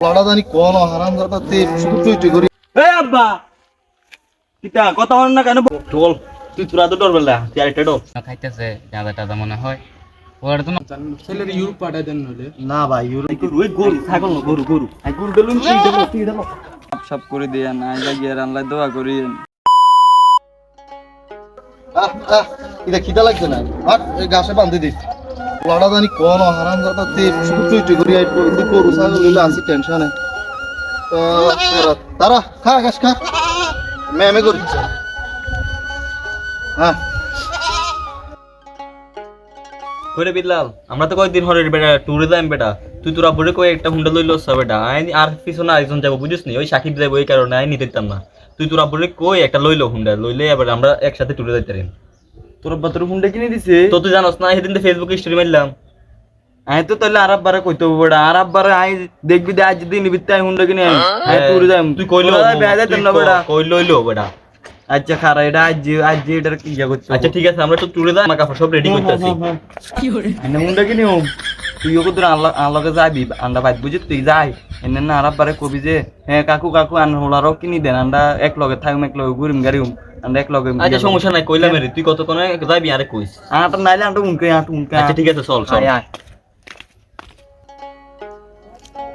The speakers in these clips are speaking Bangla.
লাড়া জানি কোন হারাম দাদা তে শুধু তুই তুই করি। এই আব্বা! কিতা কথা হল না কেন? ঢোল তুই তোরা তো ডর বেলা তুই আরেকটা ডর। খাইতেছে গাঁদা টাদা মনে হয়। ওর তো ছেলের ইউরোপ পাঠাই দেন নলে না ভাই ইউরো ওই গরু ছাগল না গরু গরু। আই গরু গেলুম তুই দেবো তুই দেবো সব করে দিয়ে না আইলা গিয়ে রান্নায় দোয়া করি। আহ আহ এটা খিদা লাগছে না। আর গাছে বান্ধি দিস। লাড়া কোন হারাম তে। তারা খা খা। মেমে করি হ্যাঁ করে বিল্লাল আমরা তো কয়েকদিন হরে বেটা ট্যুরে যাইম বেটা তুই তোরা বলে কই একটা হুন্ডা লইলো বেটা আই আর পিছনে আরেকজন যাব বুঝিস নি ওই সাকিব যাব ওই কারণে আই নিতে দিতাম না। তুই তোরা বলে কই একটা লইলো হুন্ডা, লইলে এবার আমরা একসাথে ট্যুরে যাইতে পারি তোর বাতর হুন্ডা কিনে দিছে? তো তুই জানোস না সেদিন তো ফেসবুকে স্টোরি মারলাম। আই তো তাহলে আরব বারে কইতে হবে বড়। আরব বারে আই দেখবি দে আজ দিন বিতে আই হুন্ডা কিনে আই। আই টুরে যাই। তুই কইলো বেয়া যাইতাম না বড়। কইলো হইল বড়? আচ্ছা খারা এটা আজ আজ এটার কি ইয়া করছে আচ্ছা ঠিক আছে আমরা তো চুরে যাই আমার কাপড় সব রেডি করতেছি। এনে হুন্ডা কিনে হোম তুই ওকে তোর আল্লাহ আল্লাহকে যাবি আন্ডা বাইত বুঝি তুই যাই এনে না আরব বারে কবি যে হ্যাঁ কাকু কাকু আন হোলারও কিনি দেন আন্ডা এক লগে থাকুম এক লগে ঘুরিম গাড়িম আন্ডা এক লগে আচ্ছা সমস্যা নাই কইলাম রে তুই কত কোনে যাবি আরে কইস আটা নাইলে আন্টা উনকে আটা উনকে আচ্ছা ঠিক আছে চল চল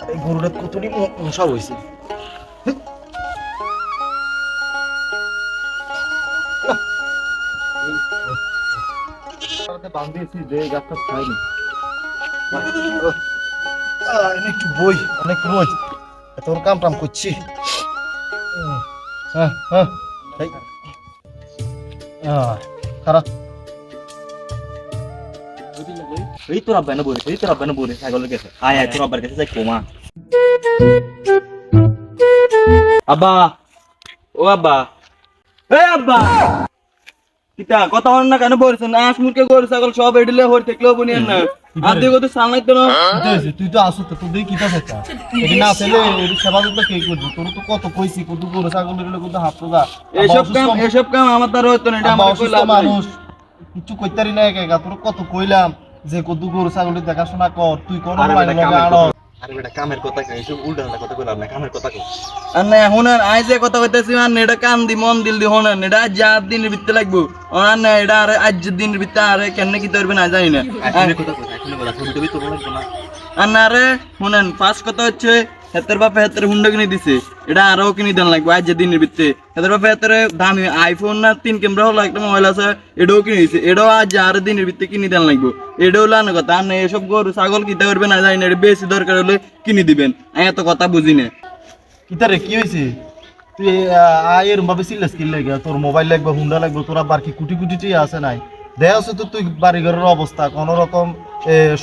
এই গরুটা কতটি মশা হইছে বান্ধিয়েছি যে গাছটা খাইনি একটু বই, অনেক বই। তোর কাম টাম করছি। হ্যাঁ হ্যাঁ। খারাপ। এই তোর আব্বা না বলে এই তোর আব্বা না বলে ছাগলের কাছে আয় আয়, তোর আব্বার কাছে যাই, কোমা। আব্বা, ও আব্বা। এই আব্বা। কিতা কথা না কেন বলছেন? আস মুরকে গরু ছাগল সব এডিলে হর না। আর দেখো তো সামলাই তো না কি হয়েছে? তুই তো আসো তো কিতা এটি না এটি সেবা যত্ন কে করবি তোর তো কত কইছি কত গরু ছাগল এগুলো কত হাত তো এসব কাম এসব কাম আমার দ্বারা হতো না এটা আমার কইলাম মানুষ। কিছু কইতারি না একা তোর কত কইলাম যে কত গরু ছাগল দেখাশোনা কর তুই লগে আনো আরে বেটা কামের কথা কই এসব উল্টা কথা কইলাম না কামের কথা কই আর না আর আই যে কথা কইতেছি আর এটা কান দি মন দিল দি এটা আজ যা দিনের ভিতরে লাগবো। আর না এটা আর আজ দিনের ভিতরে আর কেন কি করবে না জানি না। আইনে কথা কই আইনে কথা শুনতে বি লাগবে না। আর না রে শুনেন ফার্স্ট কথা হচ্ছে হেতের বাপে হেতের হুন্ডা কিনে দিছে। এটা আরও কিনে দেন লাগবে আজ যে দিনের ভিতরে হেতের বাপে হেতের দামি আইফোন না তিন ক্যামেরা হলো, একটা মোবাইল আছে, এটাও কিনে দিছে। এটাও আজ আর দিনের ভিতরে কিনে দেন লাগবে। এটাও লানো কথা। আর এসব গরু, ছাগল কিনতে পারবে না, জানি না, এটা বেশি দরকার হলে কিনে দিবেন। আমি এত কথা বুঝি না। কিতারে কি হয়েছে তুই আয় এরম ভাবে সিলেস কিল লাগে তোর মোবাইল লাগবে, হুন্ডা লাগবে, তোর আবার কি কুটি কোটি আছে নাই? দেখ আছে তো তুই বাড়ি ঘরের অবস্থা, কোন রকম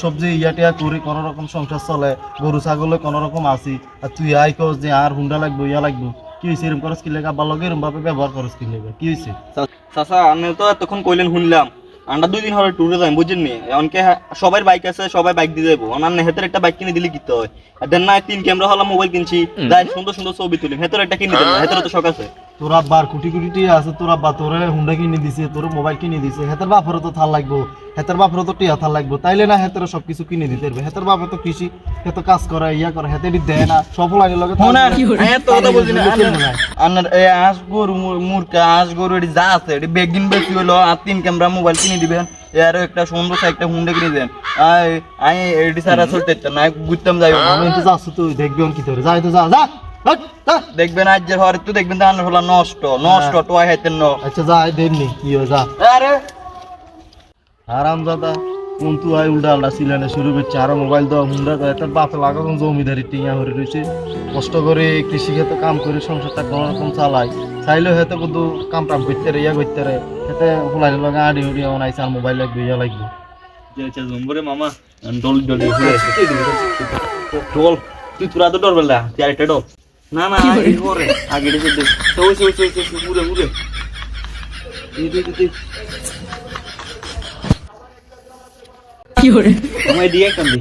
সবজি ইয়া টিয়া করি কোন রকম সংসার চলে গরু ছাগলে কোন রকম আসি আর তুই আই কস যে আর হুন্ডা লাগবে ইয়া লাগবে। কি হয়েছে এরম করস কি লাগে আবার লগে এরম ভাবে ব্যবহার করস কি লাগে কি হয়েছে চাচা আমি তো এতক্ষণ কইলেন শুনলাম। আমরা দুই দিন হলে ট্যুরে যাই বুঝেন নি? এমনকি সবাই বাইক আছে সবাই বাইক দিয়ে যাব। আমার হেতের একটা বাইক কিনে দিলে কিতে হয় আর দেন না তিন ক্যামেরা হলা মোবাইল কিনছি। যাই সুন্দর সুন্দর ছবি তুলি হেতের একটা কিনে দেন হেতের তো শখ আছে। তোর আব্বার কোটি কোটি টিয়া আছে তোর আব্বা তোরে হুন্ডা কিনে দিছে তোর মোবাইল কিনে দিছে হেতের বাপেরও তো থাল লাগবো হেতের বাপেরও তো টিয়া থাল লাগবো তাইলে না হেতের সবকিছু কিনে দিতে পারবে হেতের বাপে তো কৃষি হেত কাজ করে ইয়া করে হেতে দেয় না সফল লাগে লগে। এত কথা বুঝি না। আনার এই আঁশ গরু মূর- মূর্খা আঁশ গরু এটি যা আছে এটি বেগিন বেশি হলো আর তিন ক্যামেরা মোবাইল কিনে দিবেন এর একটা সুন্দর একটা হুন্ডা কিনে দেন আই আমি এটি সারা চলতে চাই না বুঝতাম যাই আমি তো যাচ্ছ তুই দেখবি অন কি তোরে। যাই তো যা যা। দেখবেন আজ যে হরে তো দেখবেন ধান হলো নষ্ট নষ্ট টোয়া হেতেন ন আচ্ছা যা আই দেবনি কি হয় যা আরে আরাম দাদা কোন তু আই উল্টা আল্লাহ সিলানে শুরু করছে আরও মোবাইল দাও হুন্ডা দাও এত বাপে লাগা কোন জমিদারি টিয়া হরে রয়েছে কষ্ট করে কৃষি ক্ষেত্রে কাম করে সংসারটা কোন রকম চালাই চাইলেও হেতে কিন্তু কাম টাম করতে রে ইয়া করতে রে হেতে ফুলাই লগা আড়ি উড়ি অনাইছে আর মোবাইল লাগবে ইয়া লাগবে যে যে জম্বরে মামা ডল ডল ডল তুই তোরা তো ডর বেলা তুই আরেকটা ডর না না এই ঘরে আগে দেখে দে। তো ওই ওই ওই ঘুরে ঘুরে দে দে আমায় দিয়ে কান দে।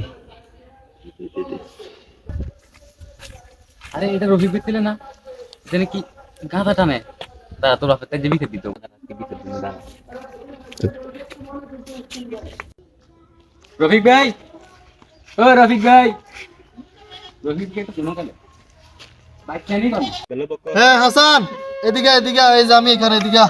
আরে এটা রবি পেতিলে না? জানি কি গাঁদা টানে। দাদা তোর তাই যে বিকে দিত। রফিক ভাই? ও রফিক ভাই। রফিককে একটু শুনো কেন কর হ্যাঁ হাসান এদিকে এদিকে এই যে আমি এখানে এদিকে। আ।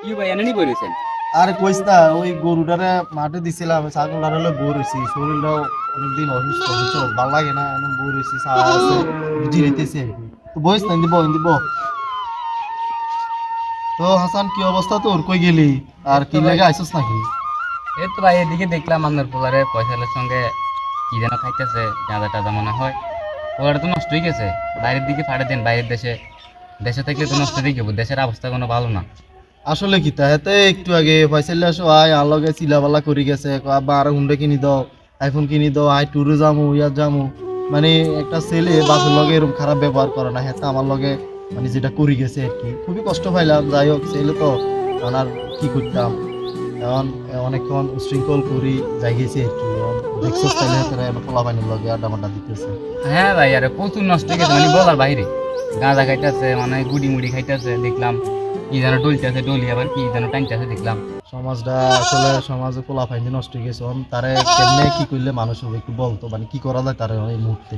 কি ভাই এনে নি বলেছেন আরে কইস না ওই গরুটারে মাঠে দিছিলাম ছাগল আর হলো বই রয়েছি শরীরটাও অনেকদিন অসুস্থ হচ্ছে ভালো লাগে না এখন বই রয়েছি চা আছে জিরিতেছি তো বইস না দিব দিব তো হাসান কি অবস্থা তোর? কই গেলি? আর কি লাগে আইসস নাকি? এই তো ভাই এদিকে দেখলাম আপনার পোলারে পয়সালের সঙ্গে কি যেন খাইতেছে গাঁদা টাদা মনে হয়। পোলারে তো নষ্ট হয়ে গেছে। বাইরের দিকে ফাড়ে দেন, বাইরের দেশে। দেশে থেকে তো নষ্ট হয়ে যাব দেশের অবস্থা কোনো ভালো না। আসলে কি, তা এতে একটু আগে পয়সালে আসো আয় আর লগে চিলাবালা করি গেছে আব্বা হুন্ডা কিনি দাও আইফোন কিনি দাও, আয় ট্যুরে যামু, ইয়াত যামু। মানে একটা ছেলে বাপের লগে এরকম খারাপ ব্যবহার করে না হ্যাঁ আমার লগে মানে যেটা করি গেছে আর কি। খুবই কষ্ট পাইলাম, যাই হোক, ছেলে তো আর কি করতাম? এখন, অনেকক্ষণ উশৃঙ্খল করি, যাই গেছি আর কি। এখন দেখছ ছেলে হাতের পোলা পানির লগে আড্ডা মাড্ডা দিতেছে। হ্যাঁ ভাই আরে প্রচুর নষ্ট হয়ে গেছে মানে বলার বাইরে। গাঁদা খাইতেছে মানে গুড়ি মুড়ি খাইতেছে দেখলাম কি যেন ডলতেছে ডলি আবার কি যেন টানতেছে দেখলাম। সমাজটা আসলে সমাজে পোলা পানি নষ্ট হয়ে গেছে তারে কেমনে কি করলে মানুষ হবে একটু বলতো মানে কি করা যায় তারে এই মুহূর্তে?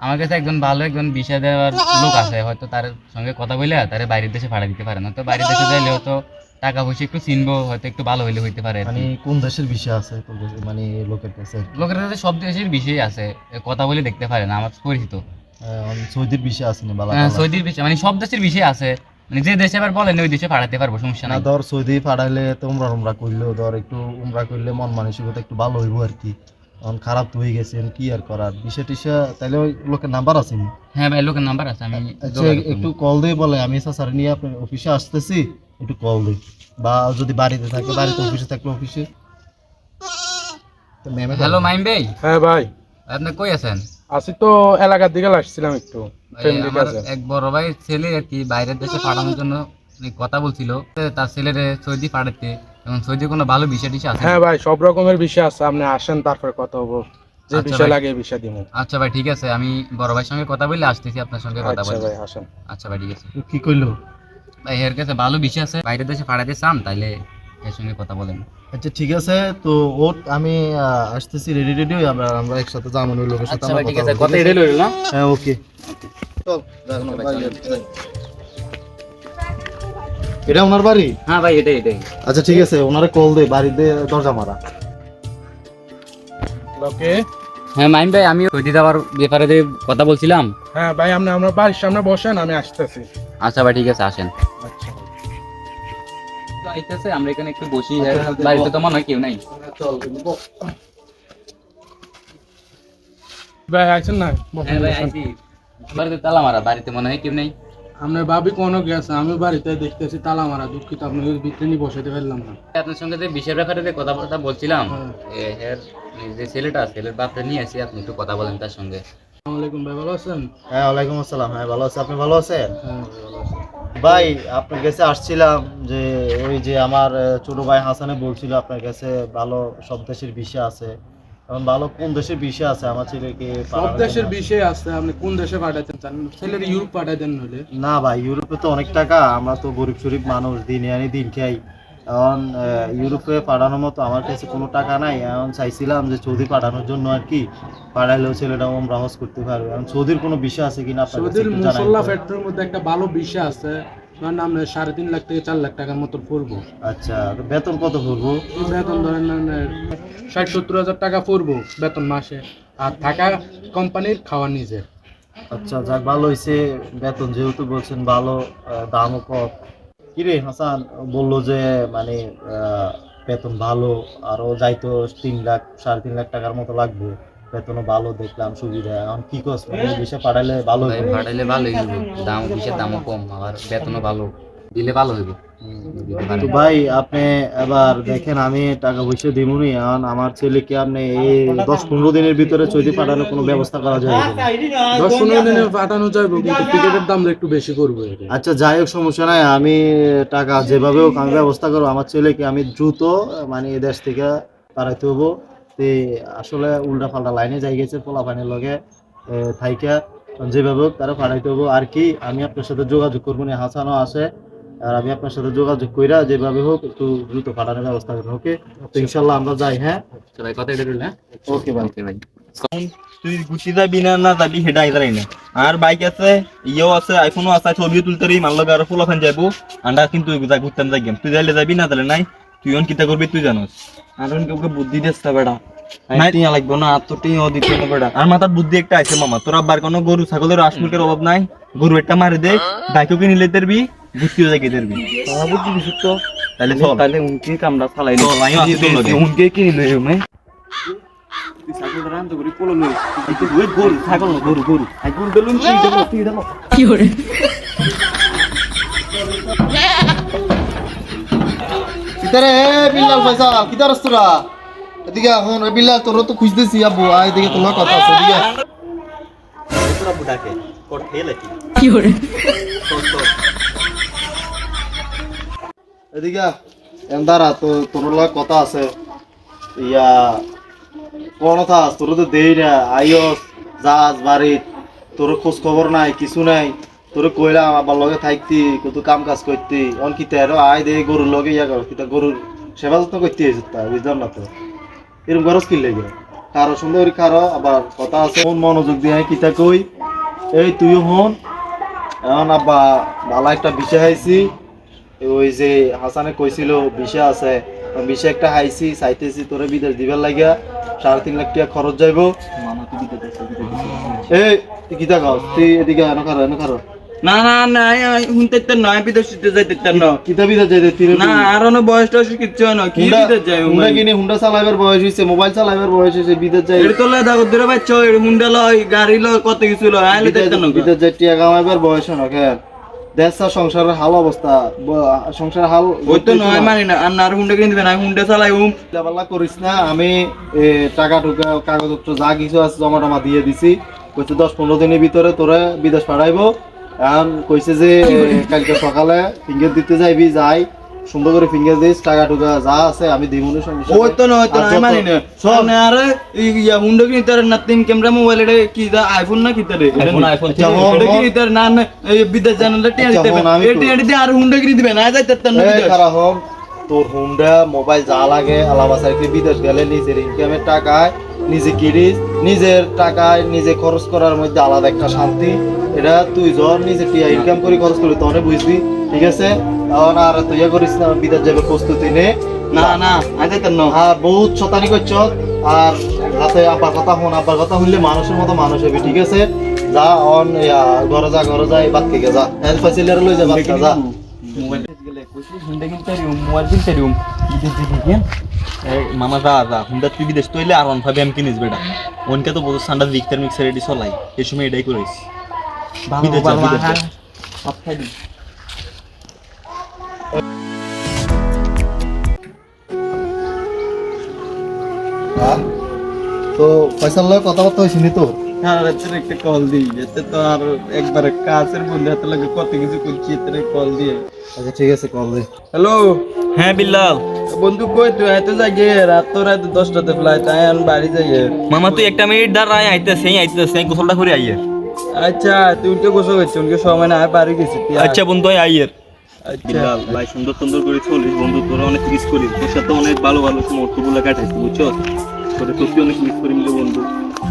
আমার কাছে একজন ভালো একজন বিষয় দেওয়ার লোক আছে হয়তো তার সঙ্গে কথা বলে তারে বাইরের দেশে ভাড়া দিতে পারে না তো বাইরের দেশে যাইলে হয়তো টাকা পয়সা একটু চিনবো হয়তো একটু ভালো হইলে হইতে পারে মানে কোন দেশের বিষয় আছে মানে লোকের কাছে? লোকের কাছে সব দেশের বিষয় আছে। কথা বলে দেখতে পারে না আমার পরিচিত। সৌদির বিষয় আছে না হ্যাঁ, সৌদির বিষয় মানে সব দেশের বিষয় আছে। মানে যে দেশে আবার বলেন ওই দেশে পাঠাতে পারব সমস্যা না ধর সৌদি পাঠাইলে তো উমরা উমরা করলেও ধর একটু উমরা করলে মন মানসিকতা একটু ভালো হইব আর কি। এখন খারাপ তো হয়ে গেছে কি আর করার? বিষয় টিসা তাহলে ওই লোকের নাম্বার আছে হ্যাঁ ভাই লোকের নাম্বার আছে আমি আচ্ছা একটু কল দিয়ে বলে আমি স্যার নিয়ে আপনার অফিসে আসতেছি। একটু কল দিই। বা যদি বাড়িতে থাকে বাড়িতে অফিসে থাকলে অফিসে। হ্যালো মাইম ভাই। হ্যাঁ ভাই। আপনি কই আছেন? আসি তো এলাকার দিকে আসছিলাম একটু। এক বড় ভাই ছেলে আর কি বাইরের দেশে পাঠানোর জন্য কথা বলছিল। তার ছেলের সৌদি পাঠাতে এবং সৌদি কোনো ভালো বিষয় টিষয় আছে? হ্যাঁ ভাই সব রকমের বিষয় আছে। আপনি আসেন তারপরে কথা হব। যে আচ্ছা বিষয় লাগে এই বিষয় দিব আচ্ছা ভাই ঠিক আছে। আমি বড় ভাইয়ের সঙ্গে কথা বলে আসতেছি আপনার সঙ্গে কথা আচ্ছা ভাই আসেন। আচ্ছা ভাই ঠিক আছে। কি কইলো? ভাই এর কাছে ভালো বিষয় আছে বাইরের দেশে পাঠাতে চান তাইলে এর সঙ্গে কথা বলেন। আচ্ছা ঠিক আছে তো আমি আসতেছি রেডি রেডি হই আমরা আমরা একসাথে যাব ওই লোকের সাথে আচ্ছা আমরা ঠিক আছে কথা এটাই লইল না? হ্যাঁ ওকে। চল এটা ওনার বাড়ি? হ্যাঁ ভাই এটাই এটাই। আচ্ছা ঠিক আছে ওনারে কল দে বাড়িতে দরজা মারা। ওকে হ্যাঁ মাইম ভাই আমি সৌদি যাওয়ার ব্যাপারে যে কথা বলছিলাম। হ্যাঁ ভাই আপনি আমরা বাড়ির সামনে বসেন আমি আসতেছি। আচ্ছা ভাই ঠিক আছে আসেন। আচ্ছা। আমরা এখানে একটু বসি বাড়িতে তো মনে হয় কেউ নাই। ভাই আছেন না? হ্যাঁ ভাই বসেন। আইছি। বাড়িতে তালা মারা বাড়িতে মনে হয় কেউ নেই। আপনার ভাবি কোনো গেছে আমি বাড়িতে দেখতেছি তালা মারা দুঃখিত আপনাকে ভিতরে নিয়ে বসাতে পারলাম না। আপনার সঙ্গে যে বিষয়ের ব্যাপারে যে কথাবার্তা বলছিলাম হ্যাঁ। এর যে ছেলেটা ছেলের বাপটা নিয়ে আসি আপনি একটু কথা বলেন তার সঙ্গে। আসসালামু আলাইকুম ভাই ভালো আছেন? হ্যাঁ ওয়ালাইকুম আসসালাম। হ্যাঁ ভালো আছে। আপনি ভালো আছেন? হ্যাঁ ভাই, ভালো আছি। ভাই আপনার কাছে আসছিলাম যে ওই যে আমার ছোট ভাই হাসানে বলছিল আপনার কাছে ভালো সব দেশের বিষয় আছে। এখন ভালো কোন দেশের বিষয় আছে? আমার ছেলেকে সব দেশের বিষয় আছে আপনি কোন দেশে পাঠাতেন চান ছেলের ইউরোপ পাঠাতেন হলে না ভাই ইউরোপে তো অনেক টাকা আমরা তো গরিব শরীফ মানুষ দিন আনি দিন খাই। এখন ইউরোপে পাঠানোর মতো আমার কাছে কোনো টাকা নাই। এখন চাইছিলাম যে সৌদি পাঠানোর জন্য আর কি পাঠাইলেও ছেলেটা ওমরা হজ করতে পারবে। এখন সৌদির কোনো বিষয় আছে কিনা সৌদির মুসল্লা ফ্যাক্টরির মধ্যে একটা ভালো বিষয় আছে। তার নাম সাড়ে তিন লাখ থেকে চার লাখ টাকার মতো পড়ব আচ্ছা বেতন কত করব বেতন ধরেন ষাট সত্তর হাজার টাকা পড়ব বেতন মাসে। আর থাকা কোম্পানির খাওয়া নিজে আচ্ছা যাক ভালো হয়েছে বেতন যেহেতু বলছেন ভালো দামও কম। কিরে হাসান? বলল যে মানে আহ, বেতন ভালো আরও যাইতো তিন লাখ সাড়ে তিন লাখ টাকার মতো লাগবে। বেতনও ভালো দেখলাম সুবিধা। এখন কি কস মানে এই বিষয়ে পাঠাইলে ভালো ভাই হবে পাঠাইলে ভালো হইব। দাম বিষয়ের দামও কম আবার বেতনও ভালো। দিলে ভালো হইব। তো ভাই আপনি এবার দেখেন আমি টাকা পয়সা দিবনি এখন আমার ছেলেকে আপনি এই দশ পনেরো দিনের ভিতরে চৈতি পাঠানোর কোনো ব্যবস্থা করা যায়? দশ পনেরো দিনে পাঠানো যাবে কিন্তু টিকিটের দাম একটু বেশি করব আচ্ছা যাই হোক সমস্যা নাই আমি টাকা যেভাবে হোক আমি ব্যবস্থা করব। আমার ছেলেকে আমি দ্রুত মানে এই দেশ থেকে পাঠাইতে হব। তে আসলে উল্টা পাল্টা লাইনে যাই গেছে পোলা পানির লগে থাইকা। যেভাবে হোক তারা পাঠাইতে হব। আর কি আমি আপনার সাথে যোগাযোগ করব না হাসানও আসে আর আমি আপনার সাথে যোগাযোগ কইরা যেভাবে হোক একটু দ্রুত পাঠানোর ব্যবস্থা করব ওকে? তো ইনশাল্লাহ আমরা যাই হ্যাঁ? ভাই কথা এটা হ্যাঁ? ওকে ভাই। ওকে ভাই। তুই গুছি যাবি না না যাবি সেটা আইতারাই না। আর বাইক আছে ইয়েও আছে আইফোনও আছে ছবিও তুলতে মাল লগা আরও ফুলাফান যাব আন্ডা কিন্তু যা ঘুরতাম যাই তুই যাইলে যাবি না তাহলে নাই। তুই অন কিতা করবি তুই জানোস। আর ওকে বুদ্ধি দিচ্ছে বেড়া নাই। টিয়া লাগবে না আর তো টিয়াও দিতে না বেড়া আর মাথার বুদ্ধি একটা আছে মামা। তোর আব্বার কোনো গরু ছাগলের আশমুখের অভাব নাই। গরু একটা মারি দে বাইকও কিনে নিলে তেরবি। ঘুরতেও যাই তেরবি তারা বুদ্ধি দিছে তো। তাহলে চল। তাহলে উনকে কামড়া ফালাই চল, আমিও আছি তোর লগে। উনকে কিনে লই মে তুই সাইকেল রান তো করে পোলো লই ওই গরু ছাগল না, গরু গরু আই গুল বেলুন তুই দেবো তুই দেবো কিতারে বিল্লাল পয়সা কিতার তোরা এদিকে এখন বিল্লাল তোর তো খুঁজতেছি আব্বু। আয় এদিকে তোমার কথা আছে এদিকে তোরা বুড়াকে কর? খেয়ে লাগি এদিকে এন্দারা, তো তোর কথা আছে। ইয়া, কোন কথা তোর তো দেই না। আইস যাস, বাড়িত। তোর খোঁজ খবর নাই, কিছু নাই। তোর কইলাম, আবার লগে থাকতি কত কাম কাজ করতি। অন কি তেরো আয় দে গরুর লগে ইয়া কর কিতা গরুর সেবা যত্ন করতে হয়েছে তা, বুঝলাম না তো। এরকম গরজ কি লেগে? কারও সুন্দর, কারও আবার কথা আছে। মন মনোযোগ দিয়ে কিতা কই? এই তুইও হন। এখন আব্বা, ভালো একটা বিষয় হাইছি ওই যে হাসানে কইছিল বিষে আছে বিষে একটা হাইছি চাইতেছি তোরে বিদেশ দিবার লাগিয়া সাড়ে তিন লাখ টাকা খরচ যাইব। এই তুই কিতা তুই এদিকে এনে খারো এনে খারো না না না হুনতে তো নয় বিদেশ যাইতে না কিতা বিদেশ যাইতে তুই না আর অন্য বয়স টয়স কিচ্ছু না কি হুন্ডা বিদেশ যাই হুন্ডা কিনে হুন্ডা চালাইবার বয়স হইছে মোবাইল চালাইবার বয়স হইছে বিদেশ যাই। এটা তো দেখো দূরে বাচ্চা হুন্ডা লয় গাড়ি লয় কত কিছু লয় আইলে দেখতে না। বিদেশ যাই টিয়া কামাইবার বয়স না কেন দেশ সংসারের হাল অবস্থা ব- সংসার হাল ওই তো নয় মানি না। আর না হুন্ডা কিনে দিবে না হুন্ডা চালাই হুম পাল্লা করিস না আমি এ, টাকা টুকা কাগজপত্র যা কিছু আছে জমা টমা দিয়ে দিছি। কইছে দশ পনেরো দিনের ভিতরে তোরে বিদেশ পাঠাইবো। এখন কইছে যে কালকে সকালে ফিঙ্গার দিতে যাইবি যাই। সুন্দর করে ফিঙ্গার দিস টাকা টুকা যা আছে আমি দিব না সঙ্গে ওই তো তো আর নয় যত- মানি না। সব সব আর ইয়া হুন্ডা তার না তিন ক্যামেরা মোবাইল এটা কি দা আইফোন না কি তারে এটা হন। কি তার না না এই বিদেশ জানালে টিয়া আচ্ছা, দিতে টিয়া দিতে আর হুন্ডা কিনে দিবে না তার না বিদেশ। খারাপ হোক তোর হুন্ডা মোবাইল যা লাগে বিদেশ গেলে নিজের ইনকামের টাকায় নিজে কিনিস নিজের টাকায় নিজে খরচ করার মধ্যে আলাদা একটা শান্তি। এটা তুই যখন নিজে টিয়া ইনকাম করে খরচ করবি তখন বুঝবি ঠিক আছে? আর তুই ইয়ে করিস না বিদেশ যাবে প্রস্তুতি নে। না না আর বহুত শতানি করছ আর আব্বার কথা আব্বার কথা মানুষের মতো মানুষ হবি ঠিক আছে? যা অন ইয়া, ঘরে যা ঘরে যা এই বাদ থেকে যা। লই বাদ মামা যা যা হুন্ডা তুই বিদেশ তৈলে আর অন ভাবে আমি কিনিস বেটা। ওনকে তো বলতো সান্ডা মিক্সার মিক্সার এটি চলাই। এই সময় এটাই করিস। বিদেশ যা, বিদেশ। হ্যাঁ? তো পয়সার লগে কথাবার্তা হয়েছিনি তো? আর এতে একটা কল দিই। এতে তো আর একবার কাছের বন্ধু হাতে লাগে কত কিছু করছি এতে কল দিয়ে। আচ্ছা ঠিক আছে কল দে। হ্যালো হ্যাঁ বিল্লাল। বন্ধু কই তুই? এত জাগে রাত তো রাত দশটাতে ফ্লাইট আয় আমি বাড়ি যাই মামা তুই একটা মিনিট দাঁড়ায় আইতেছে আইতেছে গোসলটা করে আইয়ের আচ্ছা তুই উঠে বসে গেছিস উনকে সময় না আয় বাড়ি গেছি আচ্ছা বন্ধু আইয়ের বিল্লাল ভাই সুন্দর সুন্দর করে চলিস বন্ধু তোরা অনেক মিস করিস। তোর সাথে অনেক ভালো ভালো মুহূর্তগুলো কাটাইছি বুঝছ? তোরে সত্যি অনেক মিস করি মিলে বন্ধু।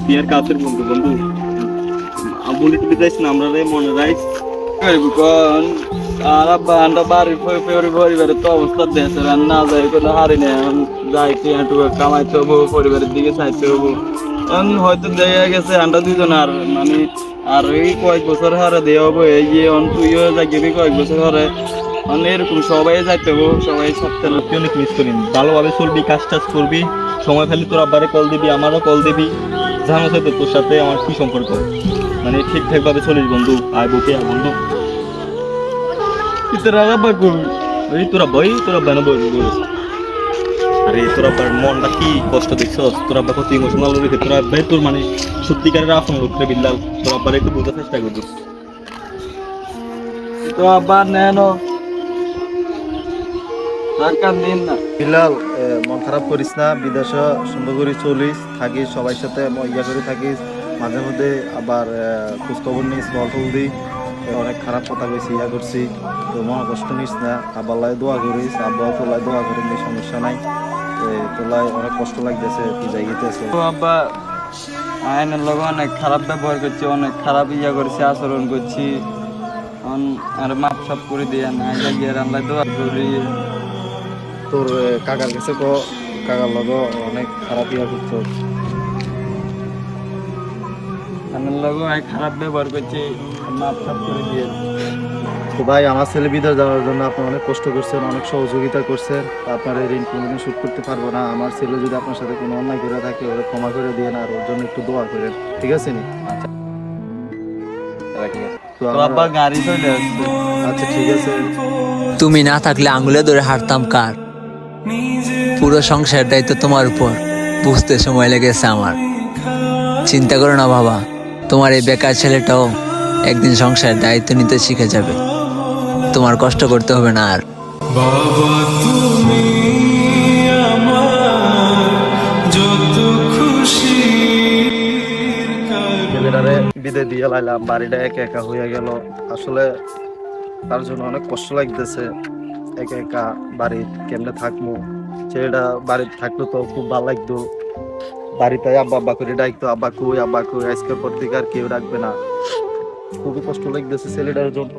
তুই আর কাছের বন্ধু বন্ধু। বলি তুই যাইস না আমরা মনে রাইস। আর আব্বা আন্ডা বাড়ি পরি পরিবারের তো অবস্থা দেশে না যাই হারি নেই এখন যাই কি একটু কামাইতে হব পরিবারের দিকে চাইতে হব। এখন হয়তো দেখা গেছে আন্ডা দুজন আর মানে আর এই কয়েক বছর হারে দেওয়া হব, এই যে অন তুইও যাইবি কয়েক বছর হারে। এরকম সবাই যাইতে হব সবাই সাথে তুই অনেক মিস করি। ভালোভাবে চলবি কাজ টাজ করবি। সময় ফেলে তোর আব্বারে কল দিবি, আমারও কল দিবি। জানো তো তোর সাথে আমার কি সম্পর্ক? মানে ঠিকঠাক ভাবে চলিস, বন্ধু আয় বুকে আয় বন্ধু। তোর আব্বা করবি তোরা বই তোরা বানো বই আরে তোরা আব্বার মনটা কি কষ্ট দেখছস? তোর আব্বা কত ইমোশনাল রয়েছে তোর আব্বাই তোর মানে সত্যিকারের আপন লোক রে বিল্লাল। তোর আব্বার একটু বোঝার চেষ্টা করবি। তো আব্বা নেন। বিলাল মন খারাপ করিস না। বিদেশে সুন্দর করে চলিস থাকিস সবাই সাথে ইয়া করে থাকিস। মাঝে মধ্যে আবার এ, খোঁজ খবর নিস বল দি এ, অনেক খারাপ কথা কইছি ইয়া করছি। তো মনে কষ্ট নিস না। আবার লাই দোয়া করিস। আব্বা তোলাই দোয়া করিস সমস্যা নাই। এ, তোলাই অনেক কষ্ট লাগতেছে গেতেছে। তো আব্বা আইনের লোক অনেক খারাপ ব্যবহার করছি অনেক খারাপ ইয়া করছি আচরণ করছি। অন- আর মাপ সাপ করে দিয়ে না লাগিয়ে আল্লাহ দোয়া করি। তোর কাকার কাছে কো কাকার লগ অনেক খারাপ ইয়া করছ। আইনের লোক খারাপ ব্যবহার করছি মাপ সাপ করে দিয়ে। তো ভাই আমার ছেলে বিদেশ যাওয়ার জন্য আপনি অনেক কষ্ট করছেন অনেক সহযোগিতা করছেন। আপনার এই ঋণ কোনোদিন শোধ করতে পারব না। আমার ছেলে যদি আপনার সাথে কোনো অন্যায় করে থাকে ওরা ক্ষমা করে দিয়ে আর ওর জন্য একটু দোয়া করেন। ঠিক আছে নি? তো তো আব্বা গাড়ি চলে আসছে। আচ্ছা ঠিক আছে। তুমি না থাকলে আঙুলে ধরে হাঁটতাম কার? পুরো সংসার দায়িত্ব তোমার উপর। বুঝতে সময় লেগেছে আমার। চিন্তা করো না বাবা তোমার এই বেকার ছেলেটাও একদিন সংসারের দায়িত্ব নিতে শিখে যাবে। তোমার কষ্ট করতে হবে না আর। ছেলেটারে বিদে দিয়ে লাইলাম বাড়িটা একা একা হয়ে গেল। আসলে তার জন্য অনেক কষ্ট লাগতেছে একা একা বাড়ি কেমনে থাকব? ছেলেটা বাড়িতে থাকল তো খুব ভালো লাগতো। বাড়িতে আব্বা আব্বা করে ডাকতো আব্বা কই আব্বা কই? আজকের পর থেকে আর কেউ ডাকবে না। খুবই কষ্ট লাগতেছে ছেলেটার জন্য।